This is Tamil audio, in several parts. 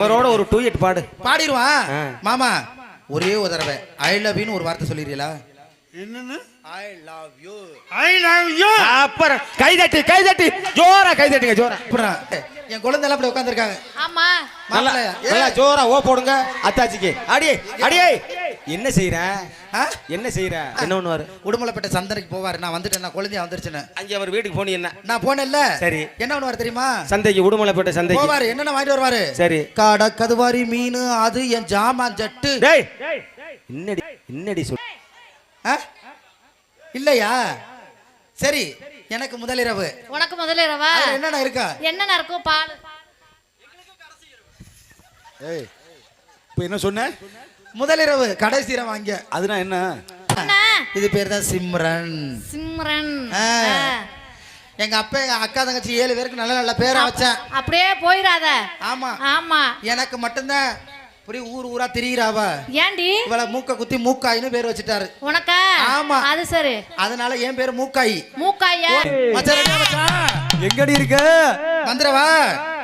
அவரோட ஒரு டூயட் பாடு. பாடிடுவான். மாமா ஒரே ஒரு தடவை ஐ லவ் யூன்னு ஒரு வார்த்தை சொல்லிடுறீங்களா? என்னன்னு? I love you I love you அப்புறம் கைதட்டி கைதட்டி ஜோரா கைதட்டுங்க ஜோரா. அப்புறம் என் குழந்தை எல்லாம் இப்படி உட்காந்துருக்காங்க ஆமா நல்லா நல்லா ஜோரா ஓ போடுங்க அத்தாச்சிக்கு. அடியே அடியே. என்ன செய்யற ஆ? என்ன செய்யற என்ன பண்ணுவாரு? உடுமலைப்பேட்டை சந்தனைக்கு போவாரு. நான் வந்துட்டேன் நான் குழந்தையா வந்துருச்சுன்னு. அங்கே அவர் வீட்டுக்கு போனி என்ன? நான் போனேன்ல. சரி. என்ன பண்ணுவாரு தெரியுமா? சந்தைக்கு உடுமலைப்பேட்டை சந்தைக்கு. போவாரு. என்னென்ன வாங்கிட்டு வருவாரு? சரி. காடை கதுவாரி மீன் அது என் ஜாமான் ஜட்டு. டேய்! இன்னடி இன்னடி சொல். ஆ? இல்லையா? சரி. எனக்கு முதலிரவு உனக்கு அதுல என்னென்ன இருக்கா? என்னென்ன இருக்கும் பால். ஏய் இப்போ என்ன சொன்ன? முதலிரவு கடைசி இரவு வாங்க அதுனா என்ன? இது பேர் தான் சிம்ரன். சிம்ரன். எங்க அப்பா எங்க அக்கா தங்கச்சி ஏழு பேருக்கு நல்ல நல்ல பேரை வச்சேன். அப்படியே போயிடாத. ஆமா. ஆமா. எனக்கு மட்டும்தான். இப்படி ஊர் ஊரா திரியிறாவ. ஏண்டி இவள மூக்க குத்தி மூக்காயின்னு பேர் வச்சுட்டாரு. உனக்கா? ஆமா. அது சரி. அதனால என் பேரு மூக்காயி. மூக்காயா? மச்சான்? எங்கடி இருக்க? வந்துடவா?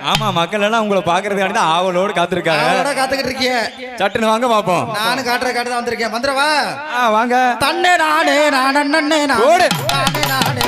ஆமா மக்கள் எல்லாம் உங்களை பாக்குறதுக்காண்டி தான் ஆவலோடு காத்திருக்காங்க. காத்துக்கிட்டு இருக்கிய. சட்டுன்னு வாங்க பாப்போம் நானும் காட்டுற காட்டு தான் வந்திருக்கேன். வந்துடவா ஆ, வாங்க. தன்னே நானே நான் நன்னே நான். ஓடு. நானே நானே.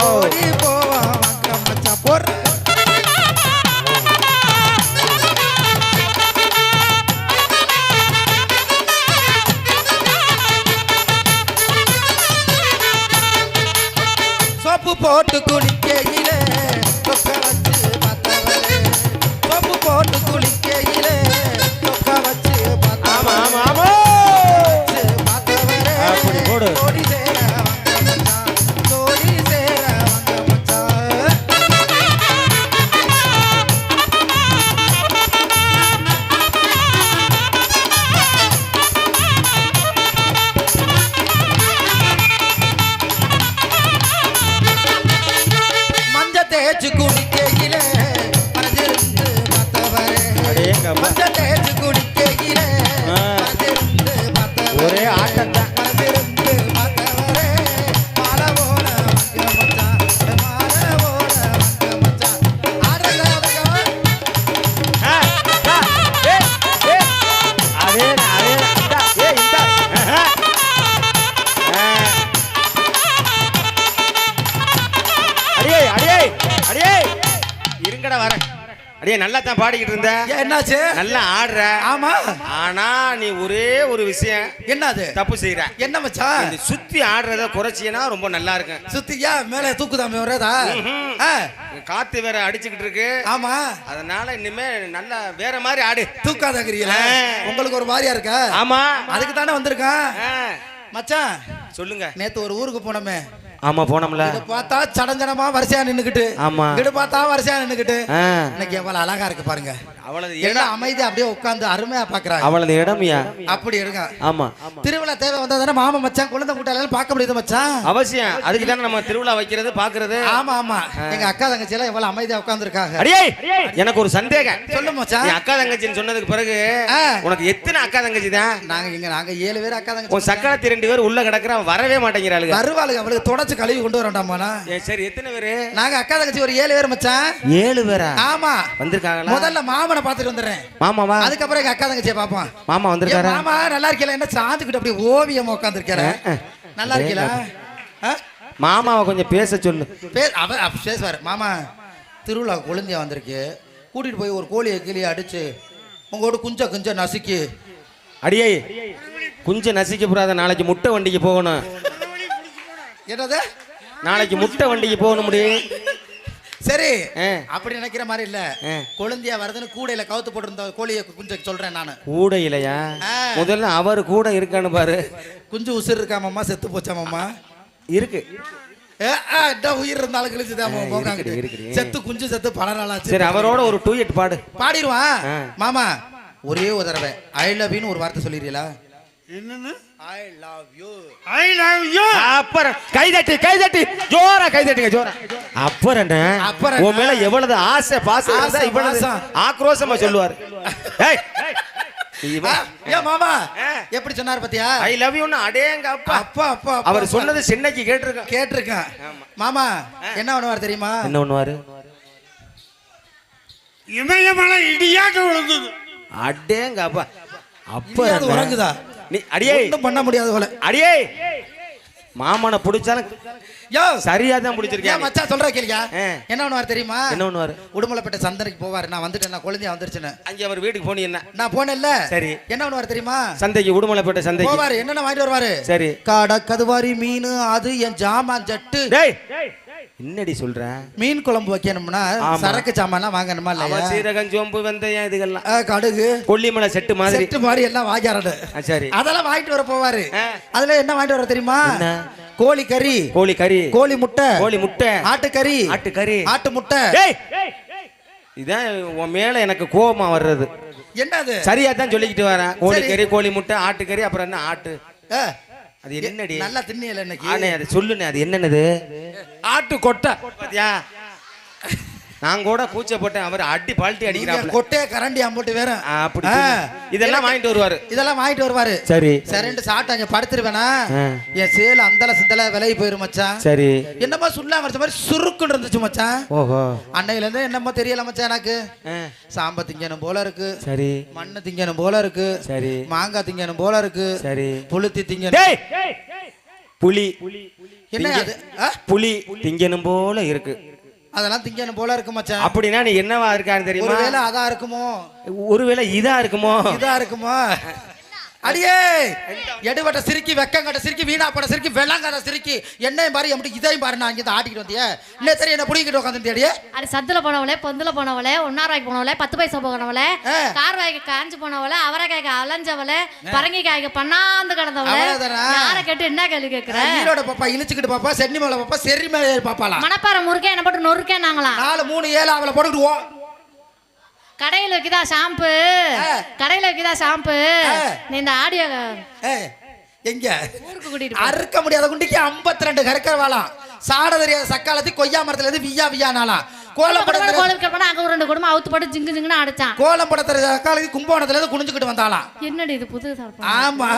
ஓடி போவா வங்க மச்சான் போடுற சோப்பு போட்டு குடி இருங்கடா வரேன் அடியே நல்லா தான் பாடிக்கிட்டு இருந்த. என்னாச்சு? நல்லா ஆடுற. ஆமா. ஆனா நீ ஒரே ஒரு விஷயம். என்னது? தப்பு செய்யற என்ன மச்சான் இந்த சுத்தி ஆடுறத குறைச்சினா ரொம்ப நல்லா இருக்கும். சுத்தியா மேல தூக்குதாமே வரதா காத்து வேற அடிச்சுக்கிட்டு இருக்கு. ஆமா. அதனால இனிமே நல்லா வேற மாதிரி ஆடு. தூக்காதங்கிறீங்களா. உங்களுக்கு ஒரு மாதிரியா இருக்கா? ஆமா. அதுக்கு தானே வந்திருக்கான். மச்சான் சொல்லுங்க. நேத்து ஒரு ஊருக்கு போனோமே. ஆமா போனோம்ல. பார்த்தா சடஞ்சனமா வரிசையா நின்னுக்கிட்டு ஆமா. இங்கிட்டு பார்த்தா வரிசையா நின்னுக்கிட்டு. இன்னைக்கு எவ்வளவு அழகா இருக்கு பாருங்க. அவளது எல்லாம் இடம் அமைதியா அப்படியே உட்கார்ந்து அருமையா பாக்குறாங்க அவளது இடமியா அப்படி இருங்க. ஆமா. திருவிழா தேவை வந்தா தானே மாமா மச்சான் குழந்தை கூட்டாளி பார்க்க முடியுது மச்சான்? அவசியம். அதுக்கு தானே நம்ம திருவிழா வைக்கிறது பாக்குறது ஆமா ஆமா. எங்க அக்கா தங்கச்சி எல்லாம் எவ்வளவு அமைதியா உட்கார்ந்துருக்காங்க. அடியே! எனக்கு ஒரு சந்தேகம். சொல்லு மச்சான். நீ அக்கா தங்கச்சின்னு சொன்னதுக்கு பிறகு. உனக்கு எத்தனை அக்கா தங்கச்சி தான்? நாங்க இங்க நாங்க ஏழு பேர் அக்கா உன் தங்கச்சி சக்கரத்தி ரெண்டு பேர் உள்ள கிடக்குறான் வரவே மாட்டேங்கிறாளுங்க வருவாளுங்க அவளுக்கு தொடச்சு கழுவி கொண்டு வரண்டாமாண்ணா ஏ, சரி எத்தனை பேரு? நாங்க அக்கா தங்கச்சி ஒரு ஏழு பேர் மச்சான். ஏழு பேரா? ஆமா. வந்திருக்காங்களா? முதல்ல மாமனை பார்த்துட்டு வந்துடுறேன். மாமாவா அதுக்கப்புறம் எங்க அக்கா தங்கச்சியை பார்ப்போம். மாமா வந்திருக்காரா. மாமா நல்லா இருக்கல என்ன சாந்துக்கிட்டு அப்படி ஓவியமா உட்காந்துருக்கிற நல்லா இருக்கல மாமாவை கொஞ்சம் பேச சொல்லு. பேசுவார். மாமா திருவிழா குழந்தையா வந்திருக்கு. கூட்டிட்டு போய் ஒரு கோழியை கிளியை அடிச்சு உங்களோட குஞ்ச குஞ்ச நசுக்கி. அடியே குஞ்சு நசிக்க கூடாத நாளைக்கு முட்டை வண்டிக்கு போகணும். என்னது? நாளைக்கு முட்டை வண்டிக்கு போகணும் முடியும். சரி. ஆ. அப்படி நினைக்கிற மாதிரி இல்ல. ஆ. குழந்தையா வருதுன்னு கூடையில கவுத்து போட்டிருந்த கோழியை குஞ்ச சொல்றேன் நானு. கூட இல்லையா. முதல்ல அவர் கூட இருக்கான்னு பாரு. குஞ்சு உசுர் இருக்காமம்மா செத்து போச்சாமம்மா? இருக்கு. உயிர் இருந்தாலும் கிழிச்சுதான். செத்து குஞ்சு செத்து பல நாளாச்சு சரி அவரோட ஒரு டூயட் பாடு. பாடிடுவான். மாமா ஒரே ஒரு தடவை. ஐ லவ் யூன்னு ஒரு வார்த்தை சொல்லிடுறீங்களா? என்னன்னு? I love you I love you அப்புறம் கைதட்டி கைதட்டி. ஜோரா கைதட்டுங்க ஜோரா. அப்புறம் என்ன? அப்புறம் உன் மேல எவ்வளவு ஆசை பாசம் இருந்தா ஆசை, இவ்வளவு. ஆக்ரோஷமா சொல்லுவாரு. ஏய். மாமா. எப்படி சொன்னார் பாத்தியா? ஐ லவ் யூன்னு அடேங்க அப்பா. அப்பா அப்பா அப்பா, அவர் அப்பா. சொன்னது சென்னைக்கு கேட்டிருக்கேன் கேட்டிருக்கேன் மாமா என்ன பண்ணுவார் தெரியுமா? என்ன பண்ணுவாரு? இமயமலை இடியாட்ட விழுந்தது. அடேங்க அப்பா. உறங்குதா? நீ அடியே. ஒண்ணும் பண்ண முடியாது போல. அடியே. மாமனை பிடிச்சாலும் யோ. சரியா தான் பிடிச்சிருக்கேன் மச்சான் சொல்ற கேளியா. என்ன பண்ணுவார் தெரியுமா? என்ன பண்ணுவாரு உடுமலைப்பேட்டை சந்தனைக்கு போவாரு. நான் வந்துட்டேன். நான் குழந்தையா வந்துருச்சுன்னு. அங்க அவர் வீட்டுக்கு போனீங்க நான் போனேன்ல. சரி. என்ன பண்ணுவார் தெரியுமா? சந்தைக்கு உடுமலைப்பேட்டை சந்தைக்கு. போவாரு. என்னென்ன வாங்கிட்டு வருவாரு? சரி. காடை கதுவாரி மீன் அது என் ஜாமான் ஜட்டு. டேய். என்னடி சொல்ற? மீன் குழம்பு வைக்கணும்னா. சரக்கு சாமான்லாம் வாங்கணுமா இல்லையா? சீரகம் சோம்பு வெந்தயம் இதுகெல்லாம் கடுகு கொல்லிமலை செட்டு மாதிரி. செட்டு மாதிரி எல்லாம் வாங்கியாரடு ஆ, சரி. அதெல்லாம் வாங்கிட்டு வர போவாரு. அதுல என்ன வாங்கிட்டு வர தெரியுமா? கோழி கறி. கோழி கறி. கோழி முட்டை. கோழி முட்டை. ஆட்டுக்கறி. ஆட்டுக்கறி. ஆட்டு முட்டை. இதான் உன் மேல எனக்கு கோபமா வர்றது. என்னது? சரியா தான் சொல்லிக்கிட்டு வரேன். கோழி. கறி கோழி முட்டை ஆட்டுக்கறி அப்புறம் என்ன? ஆட்டு. அது என்னடி? நல்லா திண்ணியல இன்னைக்கு. அது சொல்லுனே அது என்னன்னது ஆட்டு கொட்டை பாத்தியா? நான் கூட கூச்ச போட்டேன் அவர் அடி பால்ட்டி நீங்க அடிக்கிறாப்ல கொட்டைய கரண்டி அம்புட்டு வேற. அப்படி. இதெல்லாம் வாங்கிட்டு வருவாரு. இதெல்லாம் வாங்கிட்டு வருவாரு. சரி. சரின்ட்டு சாப்பிட்டு அங்க படுத்துருவேனா. என் சேல அந்தல சிந்தல விலகி போயிரும் மச்சான். சரி. என்னமோ சுண்ணா வரைச்ச மாதிரி சுருக்குன்னு இருந்துச்சு மச்சான். ஓஹோ. அன்னையில இருந்து என்னமோ தெரியல மச்சான் எனக்கு. சாம்ப திங்கணும் போல இருக்கு. சரி. மண்ணு திங்கணும் போல இருக்கு. சரி. மாங்காய் திங்கணும் போல இருக்கு. சரி. புளுத்தி திங்கணும். டேய்! புலி என்ன அது? ஆ? புலி திங்கணும் போல இருக்கு. அதெல்லாம் திங்கணும் போல இருக்கு மச்சான். அப்படின்னா நீ என்னவா இருக்கான்னு தெரியுமா? ஒருவேளை அதா இருக்குமோ? ஒருவேளை இதா இருக்குமோ? இதா இருக்குமோ? அடியே! எடுபட்ட சிரிக்கி வெக்கங்கட்ட சிரிக்கி வீணாப்பட சிரிக்கி வெள்ளாங்கட சிரிக்கி என்னையும் பாரு எப்படி இதையும் பாரு நான் இங்கே ஆட்டிக்கிட்டு வந்தியே. இன்னும் சரி என்ன பிடிக்கிட்டு உட்காந்து அடியே? அடி சத்துல போனவளே பொந்துல போனவளே ஒன்னாராய்க்கு போனவளே பத்து பைசா போனவளே ஆ. கார் வாய்க்கு காஞ்சு போனவளே அவரைக்காய்க்கு அலைஞ்சவளே பரங்கிக்காய்க்கு பண்ணாந்து கிடந்தவளே? யாரை கேட்டு என்ன கேள்வி கேட்கிற? ஈரோட பாப்பா இழிச்சுக்கிட்டு பாப்பா சென்னி மேல பாப்பா செரி மேல பாப்பாலாம் மணப்பாறை முறுக்கே என்ன போட்டு நொறுக்கே நாங்களாம் நாலு மூணு ஏழு அவளை போட்டுக்கிடுவோம் கடையில வைக்குதா ஷாம்பு. கடையில வைக்குதா ஷாம்பு. நீ இந்த ஆடியோ எங்க. அறுக்க முடியாத குண்டிக்கு 52 ரெண்டு கறக்கிறவாளாம் சாட தெரியாத சக்காலத்தி கொய்யா மரத்துல இருந்து வியா வியானாலாம் கோலம் குடும்பம் படத்துல கோலுக்கு போனா அங்க ஒரு ரெண்டு குடும்பம் அவுத்து போட்டு ஜிங்கு ஜிங்குன்னு அடிச்சான். கோலம் படத்துல சக்காலத்தி கும்பகோணத்துல இருந்து குனிஞ்சுக்கிட்டு வந்தாலாம் என்னடி இது புது? ஆமா.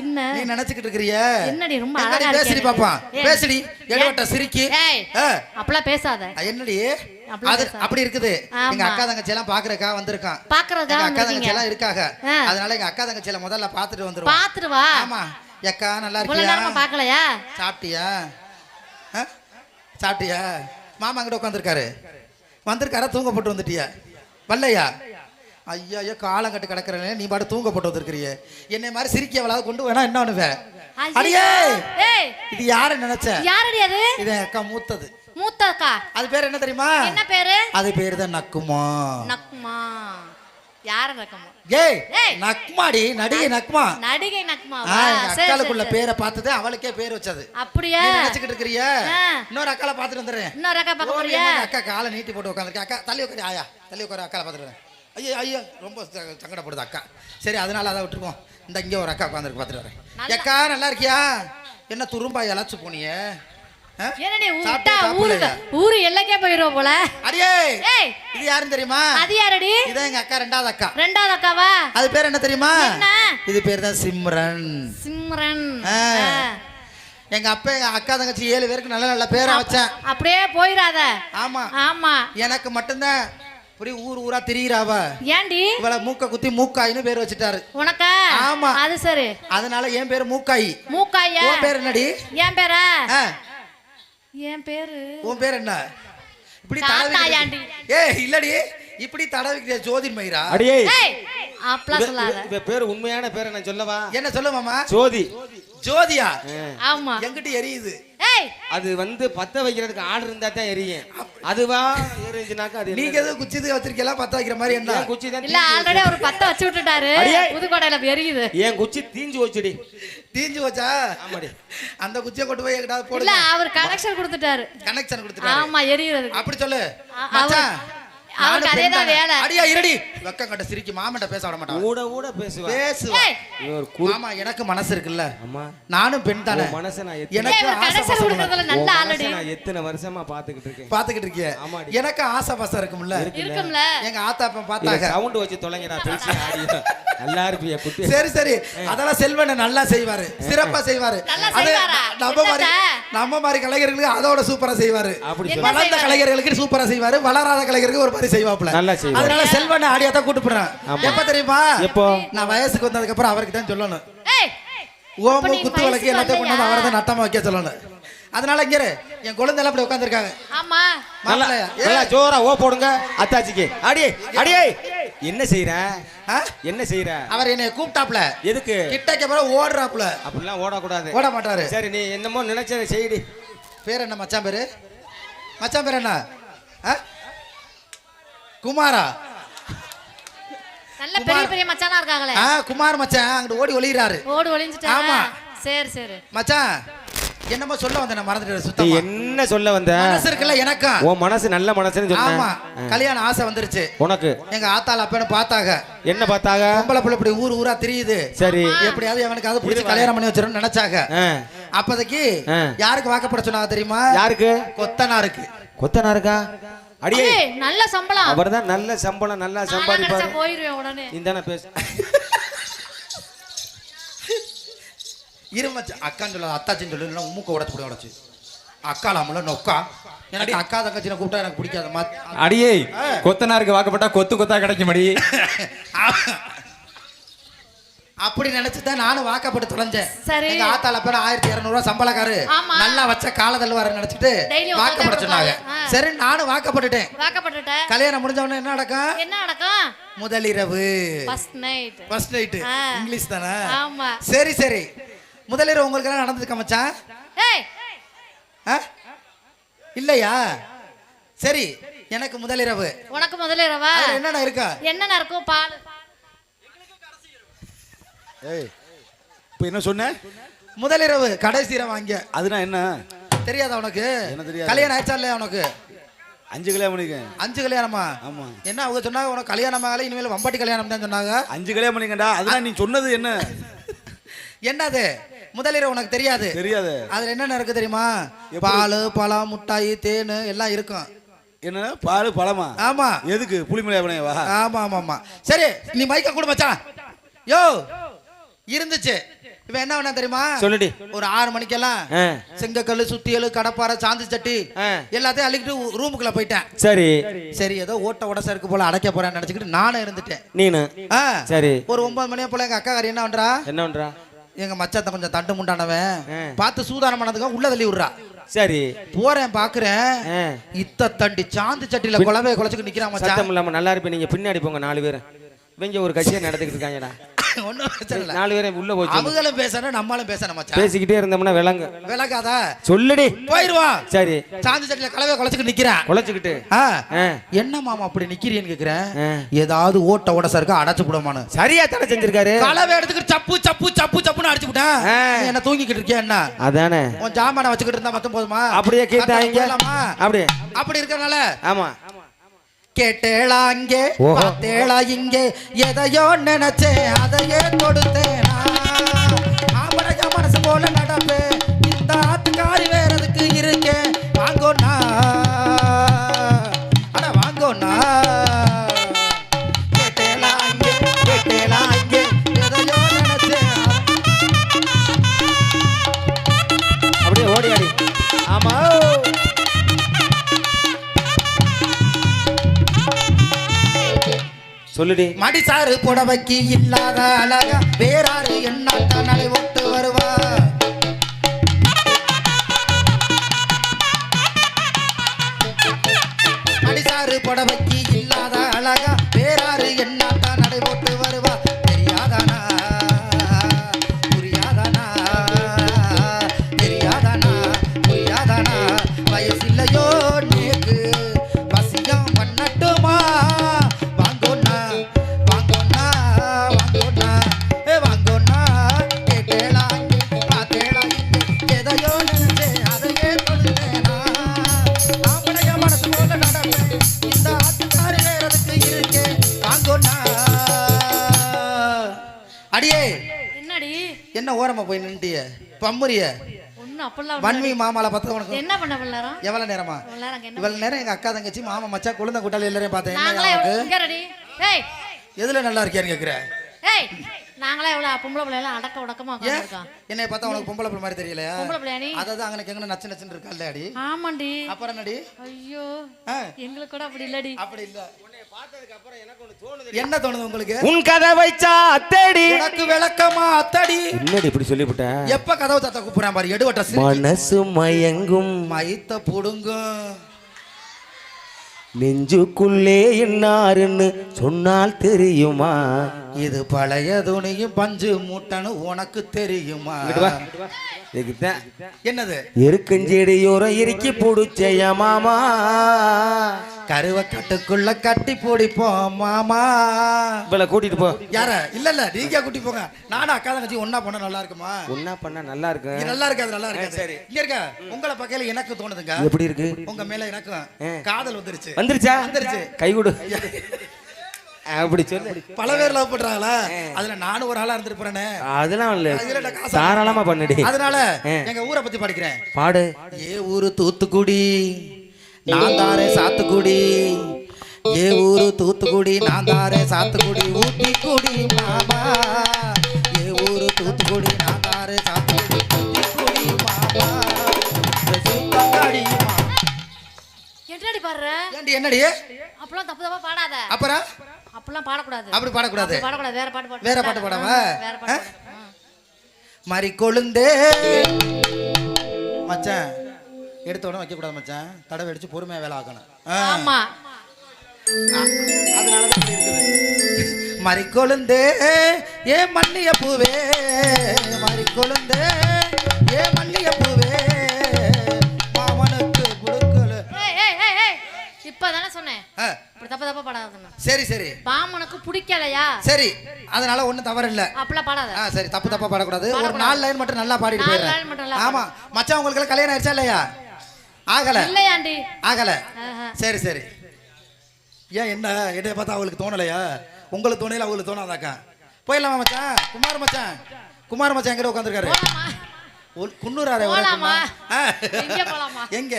என்ன? நீ நினைச்சுக்கிட்டு இருக்கிறிய. என்னடி ரொம்ப பேசுடி. பாப்பா. பேசுடி. எடுவட்ட சிரிக்கி. அப்பெல்லாம் பேசாத. என்னடி? அது. அப்படி இருக்குது. எங்க அக்கா தங்கச்சி எல்லாம் பாக்குறக்கா வந்திருக்கான். பாக்குறதா எங்க அக்கா தங்கச்சி எல்லாம் இருக்காங்க. அதனால எங்க அக்கா தங்கச்சி எல்லாம் முதல்ல பாத்துட்டு வந்துருவோம். பாத்துட்டு வா ஆமா. எக்கா நல்லா இருக்கியா? பாக்கலையா சாப்பிட்டியா? சாப்பிட்டியா? மாமா அங்கிட்ட உட்காந்துருக்காரு. வந்திருக்காரா? தூங்க போட்டு வந்துட்டியா? வரலையா? ஐயா ஐயோ காலம் கட்டு கிடக்குறேன். நீ பாட்டு தூங்க போட்டு வந்திருக்கிறியே. என்னை மாதிரி சிரிக்கவளாவது கொண்டு வேணா என்ன. அடியே! இது யாரு நினைச்ச? யாரடி அது? இது அக்கா மூத்தது. மூத்த அக்கா அது பேர் என்ன தெரியுமா? என்ன பேரு? அது பேர் தான் நக்குமா. நக்மா யார நக்கமா? ஏய். நக்மாடி நடிகை நக்மா நடிகை அக்காளுக்குள்ள. பேரை பார்த்தது அவளுக்கே பேர் வச்சது. அப்படியா? நினைச்சுக்கிட்டு இருக்கிறிய. இன்னொரு அக்கால பாத்துட்டு வந்துடுறேன். இன்னொரு அக்கா பார்க்க ஓடி போறியா? என்னங்க அக்கா காலை நீட்டி போட்டு உட்காந்துருக்கா அக்கா தள்ளி உட்காரு ஆயா. தள்ளி உட்காரு அக்கால பார்த்துட்டு ஐயோ ஐயோ ரொம்ப சங்கடப்படுது அக்கா. சரி அதனால அதை விட்டுருவோம். இந்த இங்கே ஒரு அக்கா உட்காந்துருக்கு பார்த்துட்டு வரேன். அக்கா நல்லா இருக்கியா? என்ன துரும்பா இழைச்சு போனியே? என்னடி ஊரு? எல்லைக்கே போயிருவோம் போல. அடியே ஏய். இது யாருன்னு தெரியுமா? அது யாரடி? இதான் எங்க அக்கா ரெண்டாவது அக்கா. ரெண்டாவது அக்காவா? அது பேர் என்ன தெரியுமா? இது பேர் தான் சிம்ரன். சிம்ரன். எங்க அப்பா எங்க அக்கா தங்கச்சி ஏழு பேருக்கு நல்ல நல்ல பேரை வச்சேன். அப்படியே போயிடாத ஆமா. ஆமா. எனக்கு மட்டும்தான். இப்படி ஊர் ஊரா திரியிறாவ. ஏண்டி இவளை மூக்க குத்தி மூக்காயின்னு பேர் வச்சுட்டாரு. உனக்கா? ஆமா. அது சரி. அதனால என் பேர் மூக்காயி. மூக்காயா? பேர் என்னடி? என் பேரா? என் பேரு உன் பேர் என்ன? இப்படி. தடவி ஏ இல்லடி. இப்படி தடவிக்கிற ஜோதி மயிரா? அடியே ஏய். அப்பலாம் சொல்லாத. இவ பேர் உண்மையான பேரை நான் சொல்லவா? என்ன சொல்லு மாமா? ஜோதி. ஜோதியா? ஆமா. எங்கிட்ட எரியுது. அது வந்து பத்த வைக்கிறதுக்கு ஆள் இருந்தா தான் எரியும். அதுவா? ஏறிச்சுனாக்கா அது நீங்க எதுவும் குச்சி இது வச்சிருக்கீங்களா? பத்த வைக்கிற மாதிரி என்ன? ஏன் குச்சி தான் இல்ல ஆல்ரெடி ஒரு பத்த வச்சு விட்டுட்டாரு அடியே. புதுக்கோட்டையில எரியுது. என் குச்சி தீஞ்சு வச்சுடி தீஞ்சு வச்சா ஆமாடி. அந்த குச்சியை கொண்டு போய் எங்கிட்ட இல்ல போடுங்க. அவர் கனெக்ஷன் கொடுத்துட்டாரு. கனெக்ஷன் கொடுத்துட்டாரு. ஆமா எரியுறதுக்கு. அப்படி சொல்லு. மச்சான் நானும் அதே தான் தானே. வேலை. அடியா இருடி. வெக்கம் கட்ட சிரிக்கி. மாமன்ட்ட பேச விட மாட்டான். ஊட ஊட பேசுவா? பேசுவா. ஏய், இவர் குரு மாமா எனக்கு மனசு இருக்குல்ல. அம்மா. நானும் பெண் தானே. மனசை நான் எனக்கு ஆசை நல்ல ஆல்ரெடி நான் எத்தனை வருஷமா பாத்துக்கிட்டு இருக்கேன்? பாத்துக்கிட்டு இருக்கிய ஆமாடி. எனக்கு ஆசை பாசம் இருக்கும்ல. இருக்கும்ல. எங்க ஆத்தாப்பன் பார்த்தாங்க சவுண்ட் வச்சு தொலைங்கடா பேசி ஆடியோ. நல்லா இருப்பிய குட்டி. சரி சரி. அதெல்லாம் செல்வனை நல்லா செய்வாரு. சிறப்பா செய்வாரு. நல்லா அது செய்வாரா? நம்ம மாதிரி? நம்ம மாதிரி கலைஞர்களுக்கு அதோட சூப்பரா செய்வாரு. வளர்ந்த? கலைஞர்களுக்கு சூப்பரா செய்வாரு. வளராத கலைஞருக்கு ஒரு மாதிரி செய்வாப்ல நல்லா செய்வாரு. அதனால செல்வனை ஆடியா தான் கூட்டு போறேன். எப்ப தெரியுமா? எப்போ? நான் வயசுக்கு வந்ததுக்கு அப்புறம் அவருக்கு தான் சொல்லணும். ஏய். ஓமு குத்து விளக்கு வயசுக்கு எல்லாத்தையும் கொண்டு வந்து? அவரை தான் நட்டமா வைக்க சொல்லணும். அதனால இங்க. என் குழந்தை எல்லாம் அப்படி உட்காந்துருக்காங்க ஆமா. நல்லா ஜோரா ஓ போடுங்க அத்தாச்சிக்கு. அடியே அடியே. என்ன செய்யற ஆ? என்ன செய்யற அவர் என்னை கூப்பிட்டாப்ல எதுக்கு? கிட்டக்கு அப்புறம் ஓடுறாப்ல அப்படிலாம் ஓடக்கூடாது. ஓட மாட்டாரு. சரி நீ என்னமோ நினைச்சதை செய்டி. பேர் என்ன மச்சான் பேரு? மச்சான் பேர் என்ன? ஆ? குமாரா? நல்ல பெரிய பெரிய மச்சானா இருக்காங்களே. ஆ குமார் மச்சான் அங்கிட்டு ஓடி ஒளிகிறாரு ஓடு ஒளிஞ்சிட்டா ஆமா. சரி சரி. மச்சான் என்னமோ சொல்ல வந்தேன் நீ சுத்தமா. என்ன சொல்ல வந்த? மனசு இருக்குல்ல எனக்கும் உன் மனசு நல்ல மனசுன்னு ஆமா சொன்ன கல்யாணம் ஆசை வந்துருச்சு. உனக்கு? எங்க ஆத்தாள் அப்பன்னு பார்த்தாங்க. என்ன பார்த்தாக பொம்பளை பிள்ளை இப்படி ஊர் ஊரா தெரியுது. சரி. எப்படியாவது அவனுக்கு அதை பிடிச்சி. கல்யாணம் பண்ணி வச்சிருன்னு நினைச்சாங்க. அப்போதைக்கு. யாருக்கு வாக்கப்பட சொன்னாங்க தெரியுமா? யாருக்கு? கொத்தனாருக்கு. கொத்தனாருக்கா? அடியே. ஏய், நல்ல சம்பளம். அவர்தான் நல்ல சம்பளம் நல்லா சம்பாதிப்பாரு. போயிருவேன் உடனே. நீ தானே பேச இரு மச்சான் அக்கான்னு சொல்ல அத்தாச்சின்னு சொல்லு மூக்க உடச்சு போட உடச்சு. அக்காலாமல நொக்கா எனக்கு அக்கா தங்கச்சினை கூப்பிட்டா எனக்கு பிடிக்காத. மா அடியே கொத்தனாருக்கு வாக்கப்பட்டா கொத்து கொத்தா கிடைக்கும் அடி அப்படி நினைச்சு தான் நானும் வாக்கப்பட்டு தொலைஞ்சேன். சரி. எங்க ஆத்தால பேர் ஆயிரத்தி இரநூறுவா சம்பளக்காரு. நல்லா வச்ச கால தள்ளுவாரு நினைச்சிட்டு வாக்கப்பட சொன்னாங்க. சரி நானும் வாக்கப்பட்டுட்டேன். வாக்கப்பட்டுட்ட? கல்யாணம் முடிஞ்ச உடனே என்ன நடக்கும்? என்ன நடக்கும்? முதலிரவு ஃபர்ஸ்ட் நைட் ஃபர்ஸ்ட் நைட்டு ஆ. இங்கிலீஷ் தானே? ஆமா. சரி சரி. முதலிரவு உங்களுக்கு எல்லாம் நடந்ததுக்கா மச்சான்? இல்லையா? சரி எனக்கு முதலிரவு. உனக்கு அதுல என்னென்ன இருக்கா? என்னென்ன இருக்கும் பால். ஏய் இப்போ என்ன சொன்ன? முதலிரவு கடைசி இரவு அங்க. அதுனா என்ன? தெரியாதா உனக்கு? என்ன தெரியாது? கல்யாணம் ஆயிடுச்சா இல்லையா உனக்கு? அஞ்சு கல்யாணம் பண்ணிருக்கேன். அஞ்சு கல்யாணமா? ஆமா. என்ன அவங்க சொன்னாங்க உனக்கு கல்யாணம் ஆகல இனிமேல் வம்பாட்டி கல்யாணம் தான் சொன்னாங்க? அஞ்சு கல்யாணம் பண்ணிக்கண்டா. அதுதான் நீ சொன்னது என்ன? என்னது? முதலிரவு உனக்கு தெரியாது. தெரியாது. அதுல என்னென்ன இருக்கு தெரியுமா? பால் பழம் முட்டாய் தேன் எல்லாம் இருக்கும். என்ன பால் பழமா? ஆமா. எதுக்கு? புளிமலை வா? ஆமா ஆமா ஆமா. சரி நீ மைக்க கொடு மச்சான். யோ இருந்துச்சு. இவன் என்ன பண்ணா தெரியுமா? சொல்லுடி. ஒரு ஆறு மணிக்கெல்லாம். செங்கக்கல்லு சுத்தியல் கடப்பாறை சாந்து சட்டி. எல்லாத்தையும் அள்ளிக்கிட்டு ரூமுக்குள்ள போயிட்டேன். சரி. சரி ஏதோ ஓட்ட உடச இருக்கு போல அடைக்க போறேன்னு நினைச்சுக்கிட்டு நானும் இருந்துட்டேன். நீனு? ஆ. சரி. ஒரு ஒன்பது மணியா போல எங்க அக்காக்காரி என்ன பண்றா? என்ன பண்றா? எங்க மச்சாத்த கொஞ்சம் தண்டு முண்டானவன். பார்த்து சூதானம் பண்ணதுக்கு உள்ள தள்ளி விடுறா. சரி. போறேன் பாக்குறேன். இத்த தண்டி சாந்து சட்டில குழவைய குழச்சுக்கு நிக்கிறான் சத்தம் இல்லாம நல்லா இருப்பேன். நீங்க பின்னாடி போங்க நாலு பேர் இவங்க ஒரு கட்சியை நடத்திக்கிட்டு இருக்காங்கடா. ஒண்ணும் பிரச்சனை இல்ல. நாலு பேரை உள்ள போச்சு. அவங்களும் பேசணும் நம்மளும் பேசணும் மச்சான். பேசிக்கிட்டே இருந்தோம்னா விளங்கு விளக்காதா சொல்லுடி. போயிருவான் சரி. சாந்து சட்டில கலவைய குழச்சுக்கு நிக்கிறான். உழைச்சுக்கிட்டு ஆ. ஆ. என்ன மாமா அப்படி நிக்கிறீன்னு கேக்குறேன்? ஆ. ஏதாவது ஓட்ட இருக்கா அடைச்சு விடுமானு சரியா தடை செஞ்சிருக்காரு. கலவை எடுத்துக்கிட்டு சப்பு சப்பு சப்பு சப்புன்னு அடிச்சு விட்டேன். என்ன தூங்கிக்கிட்டு இருக்கியா என்ன? அதானே. உன் ஜாமான வச்சுக்கிட்டு இருந்தா மட்டும் போதுமா? அப்படியே கேட்டாங்க? அப்படியே. அப்படி இருக்கறனால? ஆமா. கேட்டேளா அங்கே. பார்த்தேளா இங்கே எதையோ நினைச்சேன் அதையே கொடுத்தேனா மடிசாறு புடவைக்கு இல்லாத அழகா வேறாறு என்னாத்தான் நடை ஒட்டு வருவா மடிசாறு புடவைக்கு இல்லாத அழகா வேறாறு என்ன என்ன ஓரமா போய் நின்ட்டிய வன்மி மாமால பார்த்தா உனக்கு என்ன பண்ண எவ்வளவு நேரமா? என்ன இவ்வளவு நேரம் எங்க அக்கா தங்கச்சி மாமா மச்சா குழந்தை கூட்டாளி எல்லாரையும் பார்த்தேன். என்ன எதுல நல்லா இருக்கியான்னு கேக்குற? ஏய். நாங்களே எவ்வளவு பொம்பளை பிள்ளை எல்லாம் அடக்க உடக்கமா உட்காந்துருக்கோம் என்னைய பார்த்தா உனக்கு பொம்பளை பிள்ளை மாதிரி தெரியலையா? பொம்பளை பிள்ளையா நீ அதாவது அங்கனக்கு எங்கன நச்சு நச்சுன்னு இருக்கா இல்லையாடி ஆமாண்டி. அப்புறம் என்னடி? ஐயோ. ஆ, எங்களுக்கு கூட அப்படி இல்லடி. அப்படி இல்ல. என்ன தோணுது உங்களுக்கு? உன் கதை வைச்சா அத்தடி எனக்கு விளக்கமா அத்தடி. என்னடி இப்படி சொல்லிவிட்ட? எப்ப கதவு தத்த கூப்பிடுறேன் பாரு எடுவட்ட மனசு மயங்கும். மைத்த புடுங்கும் நெஞ்சுக்குள்ளே என்னாருன்னு சொன்னால் தெரியுமா? இது பழைய துணியும் பஞ்சு மூட்டன்னு உனக்கு தெரியுமா? என்னது? எருக்கஞ்செடியோரம் இறுக்கி புடிச்சைய மாமா? கருவ கட்டுக்குள்ள கட்டி பிடிப்போம் மாமா. இவளை கூட்டிட்டு போ. யார? இல்ல இல்ல நீங்க கூட்டி போங்க. நானும் அக்கா தங்கச்சி ஒன்னா போனா நல்லா இருக்குமா? ஒன்னா பண்ணா நல்லா இது இருக்கும் நல்லா இருக்காது நல்லா இருக்காது. சரி. இங்க இருக்க உங்களை பக்கையில எனக்கு தோணுதுங்க. எப்படி இருக்கு? உங்க மேல எனக்கும் ஆ. காதல் வந்துருச்சு. வந்துருச்சா? வந்துருச்சு. கை கொடு. அப்படி சொல்லு. பல பேர் லவ் பண்றாங்களா? அதுல நானும் ஒரு ஆளா இருந்துட்டு போறேனே. அதெல்லாம் இல்ல. தாராளமா பண்ணுடி. அதனால. எங்க ஊரை பத்தி படிக்கிறேன். பாடு. ஏ ஊரு தூத்துக்குடி. நான் தாரே சாத்துக்குடி. ஏ ஊரு தூத்துக்குடி நான் தாரே சாத்துக்குடி ஊட்டி குடி மாமா. ஏ ஊரு தூத்துக்குடி நான் தாரே சாத்துக்குடி குடி மாமா. என்னடி பாடுற? ஏண்டி என்னடி? அப்பெல்லாம் தப்பு தப்பா பாடாத. அப்புறம் அப்பெல்லாம் பாடக்கூடாது. அப்படி பாடக்கூடாது. பாடக்கூடாது. வேற பாட்டு பாடு. வேற பாட்டு பாடாம? வேற பாட்டு. மறி கொழுந்தே மச்சான் எடுத்த உடனே வைக்க கூடாது மச்சான். தடவை அடிச்சு பொறுமையா வேலை ஆக்கணும். ஆ. ஆமா. அதனால தான் மறி கொழுந்தே ஏ மல்லிய பூவே. மறி கொழுந்தே ஏ மல்லிய பூவே. மாமனுக்கு குடுக்கல. இப்பதானே சொன்னேன். தப்பு தப்பா பாடாதுன்னு சரி சரி. பாமனுக்கு பிடிக்கலையா? சரி. அதனால ஒண்ணும் தவறு இல்ல அப்பெல்லாம் பாடாத. ஆ சரி. தப்பு தப்பா பாடக்கூடாது. ஒரு. நாலு லைன் மட்டும் நல்லா பாடிட்டு போயிடுறேன். ஆமா. மச்சான் உங்களுக்கு கல்யாணம் ஆயிடுச்சா இல்லையா? ஆகல. இல்லையாண்டி. ஆகல. சரி சரி. ஏன் என்ன? என்னைய பார்த்தா அவளுக்கு தோணலையா? உங்களுக்கு தோணையில அவங்களுக்கு தோணாதாக்கா? போயிடலாமா மச்சான்? குமார் மச்சான். குமார் மச்சான் எங்கிட்ட உட்காந்துருக்காரு குன்னூராரே? எங்க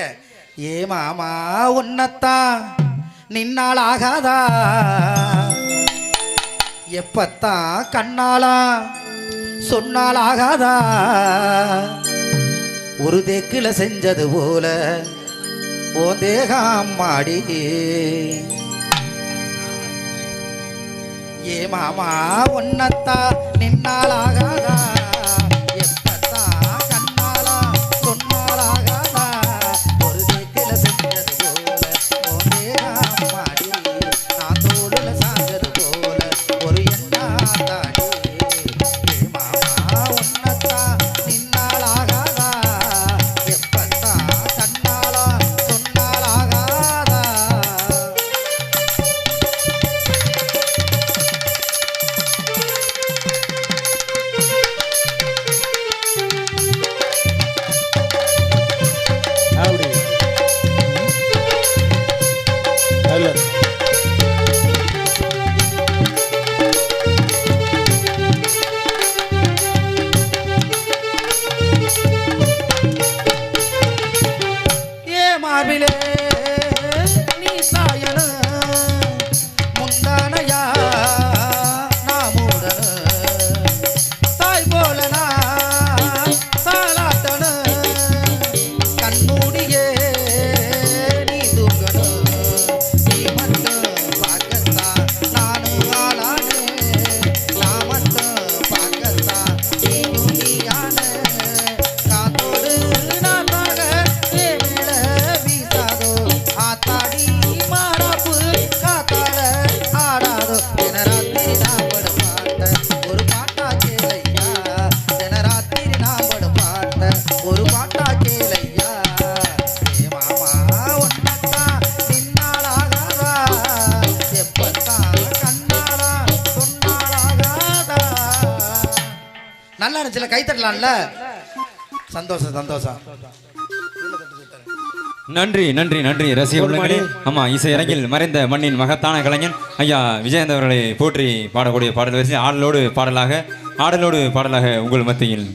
ஏ மாமா உன்னத்தான் நின்னால் ஆகாதா? எப்பத்தான் கண்ணாலா? சொன்னால் ஆகாதா? ஒரு தேக்கில செஞ்சது போல. ஓ தேகம் மாடி ஏ மாமா ஒன்னத்தா நின்னாலாகாதா? இருந்துச்சுல கை தட்டலாம்ல? சந்தோஷம் சந்தோஷம். நன்றி நன்றி நன்றி. ரசிக உள்ளங்களே ஆமா இசை அரங்கில் மறைந்த மண்ணின் மகத்தான கலைஞன் ஐயா விஜயந்த அவர்களை போற்றி பாடக்கூடிய பாடல் வரிசை ஆடலோடு பாடலாக ஆடலோடு பாடலாக உங்கள் மத்தியில்